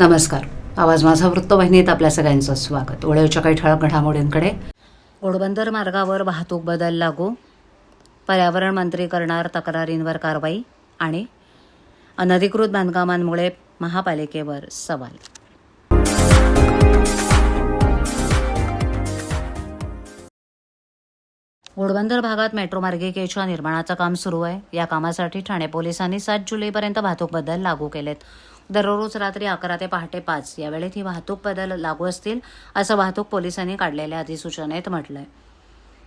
नमस्कार. आवाज माझा वृत्तवाहिनीत आपल्या सगळ्यांचं स्वागत. वळवच्या काही ठळक घडामोडींकडे. घोडबंदर मार्गावर वाहतूक बदल लागू. पर्यावरण मंत्री करणार तक्रारींवर कारवाई आणि अनधिकृत बांधकामांमुळे महापालिकेवर सवाल. घोडबंदर भागात मेट्रो मार्गिकेच्या निर्माणाचं काम सुरू आहे. या कामासाठी ठाणे पोलिसांनी सात जुलैपर्यंत वाहतूक बदल लागू केलेत. दररोज रात्री अकरा ते पहाटे पाच. यावेळेत ही वाहतूक बदल लागू असतील असं वाहतूक पोलिसांनी काढलेल्या अधिसूचनेत म्हटलंय.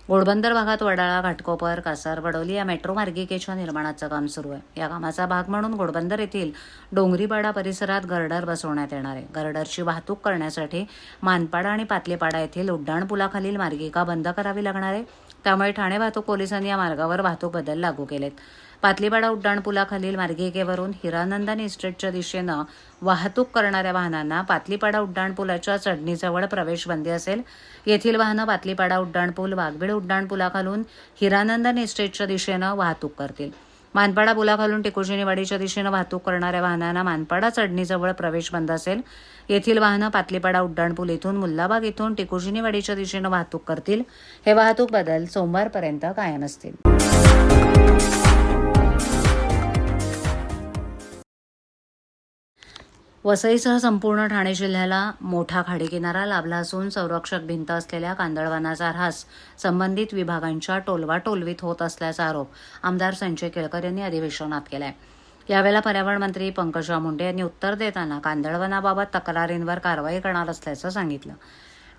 घोडबंदर भागात वडाळा घाटकोपर कासार वडोली या मेट्रो मार्गिकेच्या निर्माणाचं काम सुरू आहे. या कामाचा भाग म्हणून घोडबंदर येथील डोंगरीपाडा परिसरात गर्डर बसवण्यात येणार आहे. गर्डरची वाहतूक करण्यासाठी मानपाडा आणि पातलीपाडा येथील उड्डाणपुलाखालील मार्गिका बंद करावी लागणार आहे. त्यामुळे ठाणे वाहतूक पोलिसांनी या मार्गावर वाहतूक बदल लागू केलेत. पातलीपाडा उड्डाणपुलाखालील मार्गिकेवरून हिरानंदन इस्टेटच्या दिशेनं वाहतूक करणाऱ्या वाहनांना पातलीपाडा उड्डाणपुलाच्या चढणीजवळ प्रवेश बंदी असेल. येथील वाहनं पातलीपाडा उड्डाणपूल वाघबीड उड्डाणपुलाखालून हिरानंदन इस्टेटच्या दिशेनं वाहतूक करतील. मानपाडा पुलाखालून टिकुजिनीवाडीच्या दिशेनं वाहतूक करणाऱ्या वाहनांना मानपाडा चढणीजवळ प्रवेश बंद असेल. येथील वाहनं पातलीपाडा उड्डाणपूल इथून मुल्लाबाग इथून टिकुजिनीवाडीच्या दिशेनं वाहतूक करतील. हे वाहतूक बदल सोमवारपर्यंत कायम असतील. वसईसह संपूर्ण ठाणे जिल्ह्याला मोठा खाडीकिनारा लाभला असून संरक्षक भिंत असलेल्या कांदळवानाचा ऱ्हास संबंधित विभागांच्या टोलवाटोलवीत होत असल्याचा आरोप आमदार संजय केळकर यांनी अधिवेशनात केलाय. यावेळेला पर्यावरण मंत्री पंकजा मुंडे यांनी उत्तर देताना कांदळवनाबाबत तक्रारींवर कारवाई करणार असल्याचं सांगितलं.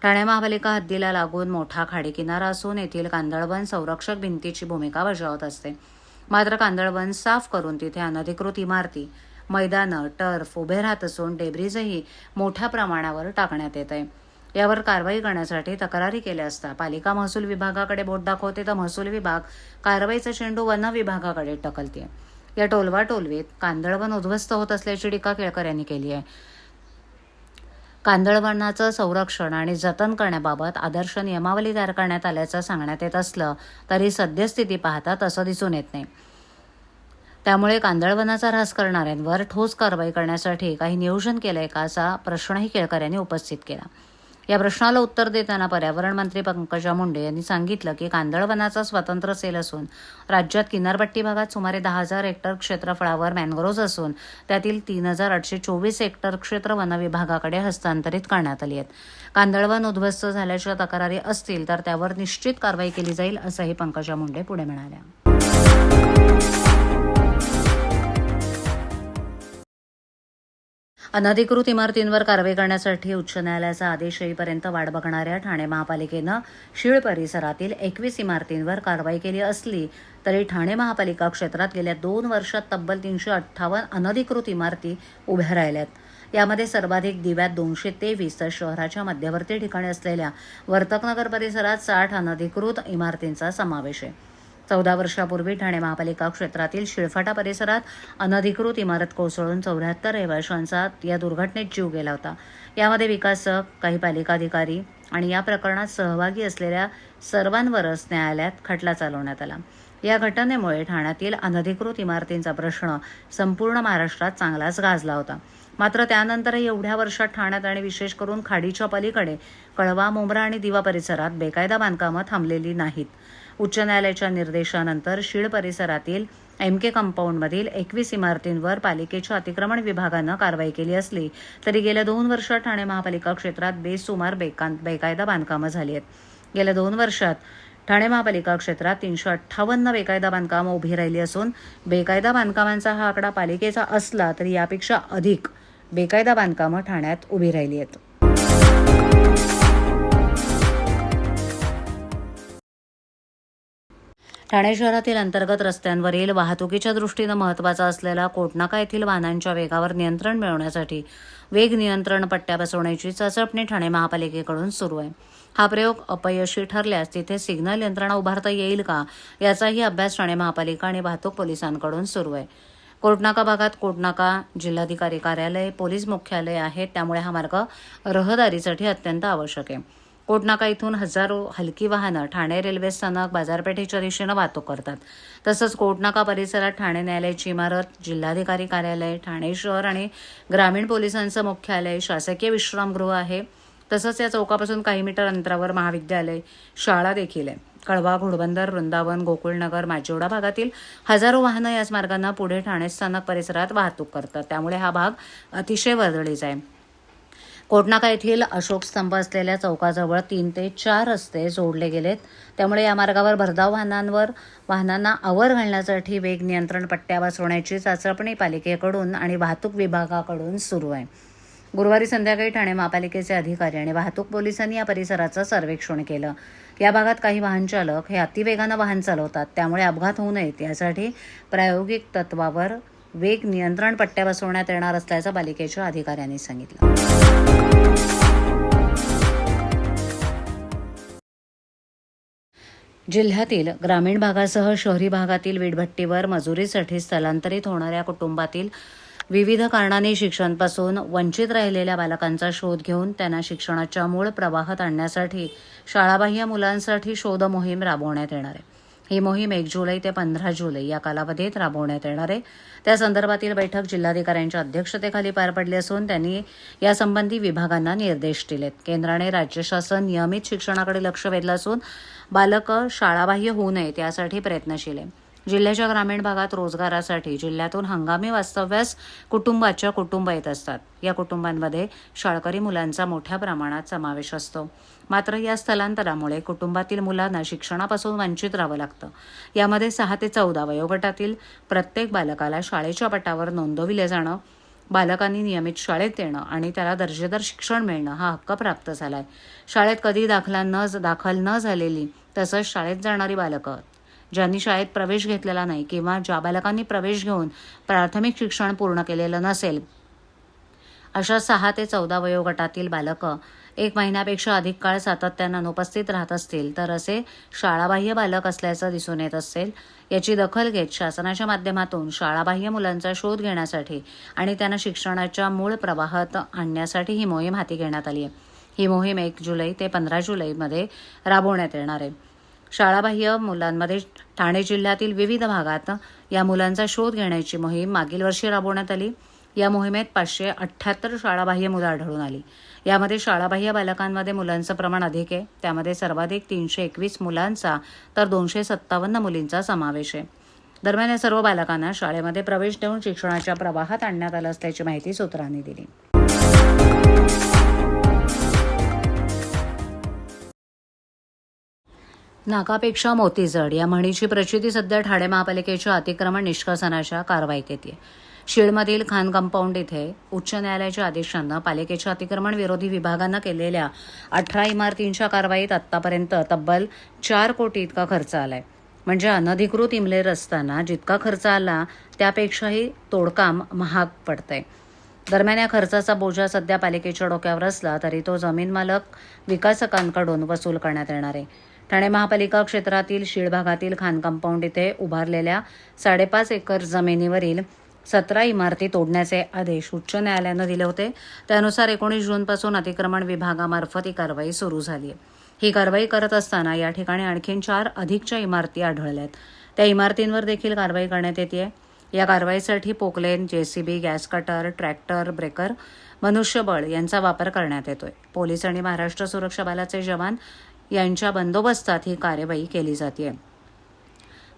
ठाणे महापालिका हद्दीला लागून मोठा खाडीकिनारा असून येथील कांदळवन संरक्षक भिंतीची भूमिका बजावत असते. मात्र कांदळवन साफ करून तिथे अनधिकृत इमारती मैदानं टर्फ उभे राहत असून डेब्रिजही मोठ्या प्रमाणावर टाकण्यात येत आहे यावर कारवाई करण्यासाठी तक्रारी केल्या असता पालिका महसूल विभागाकडे बोट दाखवते तर महसूल विभाग कारवाईचा चेंडू वन विभागाकडे टकलते या टोलवा टोलवीत कांदळवन उद्ध्वस्त होत असल्याची टीका केळकर यांनी केली आहे. कांदळवनाचं संरक्षण आणि जतन करण्याबाबत आदर्श नियमावली तयार करण्यात आल्याचं सांगण्यात येत असलं तरी सद्यस्थिती पाहता तसं दिसून येत नाही. त्यामुळे कांदळवनाचा ऱ्हास करणाऱ्यांवर ठोस कारवाई करण्यासाठी काही नियोजन केलंय का असा प्रश्नही केळकर यांनी उपस्थित केला. या प्रश्नाला उत्तर देताना पर्यावरण मंत्री पंकजा मुंडे यांनी सांगितलं की कांदळवनाचा स्वतंत्र सेल असून राज्यात किनारपट्टी भागात सुमारे दहा हजार हेक्टर क्षेत्रफळावर मॅनग्रोव्ज असून त्यातील तीन हजार आठशे चोवीस हेक्टर क्षेत्र वन विभागाकडे हस्तांतरित करण्यात आली आहेत. कांदळवन उद्ध्वस्त झाल्याच्या तक्रारी असतील तर त्यावर निश्चित कारवाई केली जाईल असंही पंकजा मुंडे पुढे म्हणाल्या. अनधिकृत इमारतींवर कारवाई करण्यासाठी उच्च न्यायालयाचा आदेश येईपर्यंत वाट बघणाऱ्या ठाणे महापालिकेनं शीळ परिसरातील एकवीस इमारतींवर कारवाई केली असली तरी ठाणे महापालिका क्षेत्रात गेल्या दोन वर्षात तब्बल तीनशे अठ्ठावन्न अनधिकृत इमारती उभ्या राहिल्यात. यामध्ये सर्वाधिक दिव्यात दोनशे तेवीस तर शहराच्या मध्यवर्ती ठिकाणी असलेल्या वर्तकनगर परिसरात साठ अनधिकृत इमारतींचा समावेश आहे. चौदा वर्षापूर्वी ठाणे महापालिका क्षेत्रातील शिळफाटा परिसरात अनधिकृत इमारत कोसळून चौऱ्याहत्तर रहिवाशांचा या दुर्घटनेत जीव गेला होता. यामध्ये विकासक काही पालिका अधिकारी आणि या प्रकरणात सहभागी असलेल्या सर्वांवरच न्यायालयात खटला चालवण्यात आला. या घटनेमुळे ठाण्यातील अनधिकृत इमारतींचा प्रश्न संपूर्ण महाराष्ट्रात चांगलाच गाजला होता. मात्र त्यानंतरही एवढ्या वर्षात ठाण्यात आणि विशेष करून खाडीच्या पलीकडे कळवा मुंब्रा आणि दिवा परिसरात बेकायदा बांधकामं थांबलेली नाहीत. उच्च न्यायालयाच्या निर्देशानंतर शीळ परिसरातील एम के कंपाऊंडमधील एकवीस इमारतींवर पालिकेच्या अतिक्रमण विभागानं कारवाई केली असली तरी गेल्या दोन वर्षात ठाणे महापालिका क्षेत्रात बेसुमार बेकां बेकायदा बांधकामं झाली आहेत. गेल्या दोन वर्षात ठाणे महापालिका क्षेत्रात तीनशे अठ्ठावन्न बेकायदा बांधकामं उभी राहिली असून बेकायदा बांधकामांचा हा आकडा पालिकेचा असला तरी यापेक्षा अधिक बेकायदा बांधकामं ठाण्यात उभी राहिली आहेत. ठाणे शहरातील अंतर्गत रस्त्यांवरील वाहतुकीच्या दृष्टीनं महत्त्वाचा असलेला कोटनाका येथील वाहनांच्या वेगावर नियंत्रण मिळवण्यासाठी वेग नियंत्रण पट्ट्या बसवण्याची चाचपणी ठाणे महापालिकेकडून सुरू आहे. हा प्रयोग अपयशी ठरल्यास तिथे सिग्नल यंत्रणा उभारता येईल का याचाही अभ्यास ठाणे महापालिका आणि वाहतूक पोलिसांकडून सुरू आहे. कोटनाका भागात कोटनाका जिल्हाधिकारी कार्यालय पोलीस मुख्यालय आहेत त्यामुळे हा मार्ग रहदारीसाठी अत्यंत आवश्यक आहे. कोटनाका इथून हजारो हलकी वाहनं ठाणे रेल्वे स्थानक बाजारपेठेच्या दिशेनं वाहतूक करतात. तसंच कोटनाका परिसरात ठाणे न्यायालयाची इमारत जिल्हाधिकारी कार्यालय ठाणे शहर आणि ग्रामीण पोलिसांचं मुख्यालय शासकीय विश्रामगृह आहे. तसंच या चौकापासून काही मीटर अंतरावर महाविद्यालय शाळा देखील आहे. कळवा घोडबंदर वृंदावन गोकुळनगर माजिवडा भागातील हजारो वाहनं याच मार्गांना पुढे ठाणे स्थानक परिसरात वाहतूक करतात. त्यामुळे हा भाग अतिशय वर्दळीचा आहे. कोटनाका येथील अशोक स्तंभ असलेल्या चौकाजवळ तीन ते चार रस्ते जोडले गेलेत. त्यामुळे या मार्गावर भरधाव वाहनांवर वाहनांना आवर घालण्यासाठी वेग नियंत्रण पट्ट्या बसवण्याची चाचपणी पालिकेकडून आणि वाहतूक विभागाकडून सुरू आहे. गुरुवारी संध्याकाळी ठाणे महापालिकेचे अधिकारी आणि वाहतूक पोलिसांनी या परिसराचं सर्वेक्षण केलं. या भागात काही वाहन चालक हे अतिवेगानं वाहन चालवतात त्यामुळे अपघात होऊ नयेत. यासाठी प्रायोगिक तत्वावर वेग नियंत्रण पट्ट्या बसवण्यात येणार असल्याचं पालिकेच्या अधिकाऱ्यांनी सांगितलं. जिल्ह्यातील ग्रामीण भागासह शहरी भागातील वीटभट्टीवर मजुरीसाठी स्थलांतरित होणाऱ्या कुटुंबातील विविध कारणांनी शिक्षणापासून वंचित राहिलेल्या बालकांचा शोध घेऊन त्यांना शिक्षणाच्या मूळ प्रवाहात आणण्यासाठी शाळाबाह्य मुलांसाठी शोध मोहीम राबवण्यात येणार आहे. ही मोहीम एक जुलै ते पंधरा जुलै या कालावधीत राबवण्यात येणार आहे. त्या संदर्भातील बैठक जिल्हाधिकाऱ्यांच्या अध्यक्षतेखाली पार पडली असून त्यांनी यासंबंधी विभागांना निर्देश दिलेत. केंद्राने राज्य शासन नियमित शिक्षणाकडे लक्ष वेधलं असून बालकं शाळाबाह्य होऊ नयेत यासाठी प्रयत्नशील आहे. जिल्ह्याच्या ग्रामीण भागात रोजगारासाठी जिल्ह्यातून हंगामी वास्तव्यास कुटुंबाच्या कुटुंब येत असतात. या कुटुंबांमध्ये शाळकरी मुलांचा मोठ्या प्रमाणात समावेश असतो. मात्र या स्थलांतरामुळे कुटुंबातील मुलांना शिक्षणापासून वंचित राहावं लागतं. यामध्ये सहा ते चौदा वयोगटातील प्रत्येक बालकाला शाळेच्या पटावर नोंदविले जाणं बालकांनी नियमित शाळेत येणं आणि त्याला दर्जेदार शिक्षण मिळणं हा हक्क प्राप्त झाला आहे शाळेत कधी दाखला न दाखल न झालेली तसंच शाळेत जाणारी बालकं ज्यांनी शाळेत प्रवेश घेतलेला नाही किंवा ज्या बालकांनी प्रवेश घेऊन प्राथमिक शिक्षण पूर्ण केलेलं नसेल. अशा सहा ते चौदा वयोगटातील बालकं एक महिन्यापेक्षा अधिक काळ सातत्यानं अनुपस्थित राहत असतील तर असे शाळाबाह्य बालक असल्याचं दिसून येत असेल. याची दखल घेत शासनाच्या माध्यमातून शाळाबाह्य मुलांचा शोध घेण्यासाठी आणि त्यांना शिक्षणाच्या मूळ प्रवाहात आणण्यासाठी ही मोहीम हाती घेण्यात आली आहे ही मोहीम एक जुलै ते पंधरा जुलैमध्ये राबवण्यात येणार आहे. शाळाबाह्य मुलांमध्ये ठाणे जिल्ह्यातील विविध भागात या मुलांचा शोध घेण्याची मोहीम मागील वर्षी राबवण्यात आली. या मोहिमेत पाचशे अठ्ठ्याहत्तर शाळाबाह्य मुलं आढळून आली. यामध्ये शाळाबाह्य बालकांमध्ये मुलांचं प्रमाण अधिक आहे. त्यामध्ये सर्वाधिक तीनशे एकवीस मुलांचा तर दोनशे सत्तावन्न मुलींचा समावेश आहे. दरम्यान या सर्व बालकांना शाळेमध्ये प्रवेश देऊन शिक्षणाच्या प्रवाहात आणण्यात आलं असल्याची माहिती सूत्रांनी दिली. नाकापेक्षा मोती जड. या म्हणीची प्रचिती सध्या ठाणे महापालिकेच्या अतिक्रमण निष्कासनाच्या कारवाईत येते. शिळमधील खान कंपाऊंड इथे उच्च न्यायालयाच्या आदेशानं पालिकेच्या अतिक्रमण विरोधी विभागानं केलेल्या अठरा इमारतींच्या कारवाईत आतापर्यंत तब्बल चार कोटी इतका खर्च आलाय. म्हणजे अनधिकृत इमलेर असताना जितका खर्च आला त्यापेक्षाही तोडकाम महाग पडतंय. दरम्यान या खर्चाचा बोजा सध्या पालिकेच्या डोक्यावर असला तरी तो जमीन मालक विकासकांकडून वसूल करण्यात येणार आहे. ठाणे महापालिका क्षेत्रातील शीळ भागातील खान कंपाऊंड इथे उभारलेल्या साडेपाच एकर जमिनीवरील सतरा इमारती तोडण्याचे आदेश उच्च न्यायालयानं दिले होते. त्यानुसार एकोणीस जूनपासून अतिक्रमण विभागामार्फत ही कारवाई सुरू झाली आहे ही कारवाई करत असताना या ठिकाणी आणखीन चार अधिकच्या इमारती आढळल्यात. त्या इमारतींवर देखील कारवाई करण्यात येते या कारवाईसाठी Poclain JCB gas cutter tractor breaker मनुष्यबळ यांचा वापर करण्यात येतोय. पोलीस आणि महाराष्ट्र सुरक्षा बलाचे जवान यांच्या बंदोबस्तात ही कार्यवाही केली जाते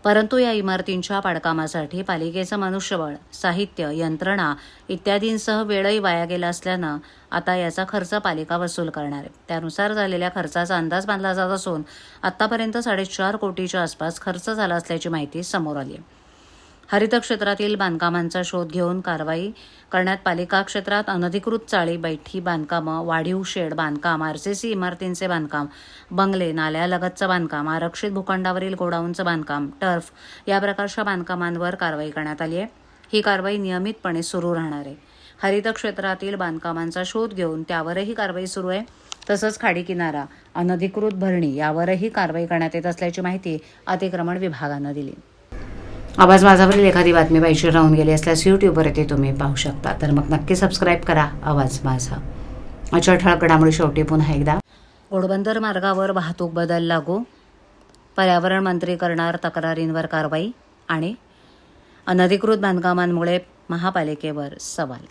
परंतु या इमारतींच्या पाडकामासाठी पालिकेचं मनुष्यबळ साहित्य यंत्रणा इत्यादींसह वेळही वाया गेला असल्यानं आता याचा खर्च पालिका वसूल करणार आहे. त्यानुसार झालेल्या खर्चाचा अंदाज बांधला जात असून आतापर्यंत साडेचार कोटीच्या आसपास खर्च झाला असल्याची माहिती समोर आली आहे. हरित क्षेत्रातील बांधकामांचा शोध घेऊन कारवाई करण्यात पालिका क्षेत्रात अनधिकृत चाळी बैठी बांधकामं वाढीव शेड बांधकाम आरसीसी इमारतींचे बांधकाम बंगले नाल्यालगतचं बांधकाम आरक्षित भूखंडावरील गोडाऊनचं बांधकाम टर्फ या प्रकारच्या बांधकामांवर कारवाई करण्यात आली आहे. ही कारवाई नियमितपणे सुरू राहणार आहे. हरित क्षेत्रातील बांधकामांचा शोध घेऊन त्यावरही कारवाई सुरू आहे. तसंच खाडी किनारा अनधिकृत भरणी यावरही कारवाई करण्यात येत असल्याची माहिती अतिक्रमण विभागानं दिली. आवाज माझावरील एखादी बातमी पाहिजे राहून गेली असल्यास यूट्यूबवर येते तुम्ही पाहू शकता. तर मग नक्की सबस्क्राईब करा. आवाज माझा. अशा ठळक घडामोडी शेवटी पुन्हा एकदा. घोडबंदर मार्गावर वाहतूक बदल लागू. पर्यावरण मंत्री करणार तक्रारींवर कारवाई आणि अनधिकृत बांधकामांमुळे महापालिकेवर सवाल.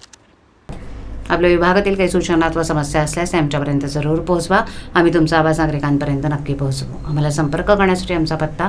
आपल्या विभागातील काही सूचना अथवा समस्या असल्यास आमच्यापर्यंत जरूर पोहोचवा. आम्ही तुमचा आवाज नागरिकांपर्यंत नक्की पोहोचवू. आम्हाला संपर्क करण्यासाठी आमचा पत्ता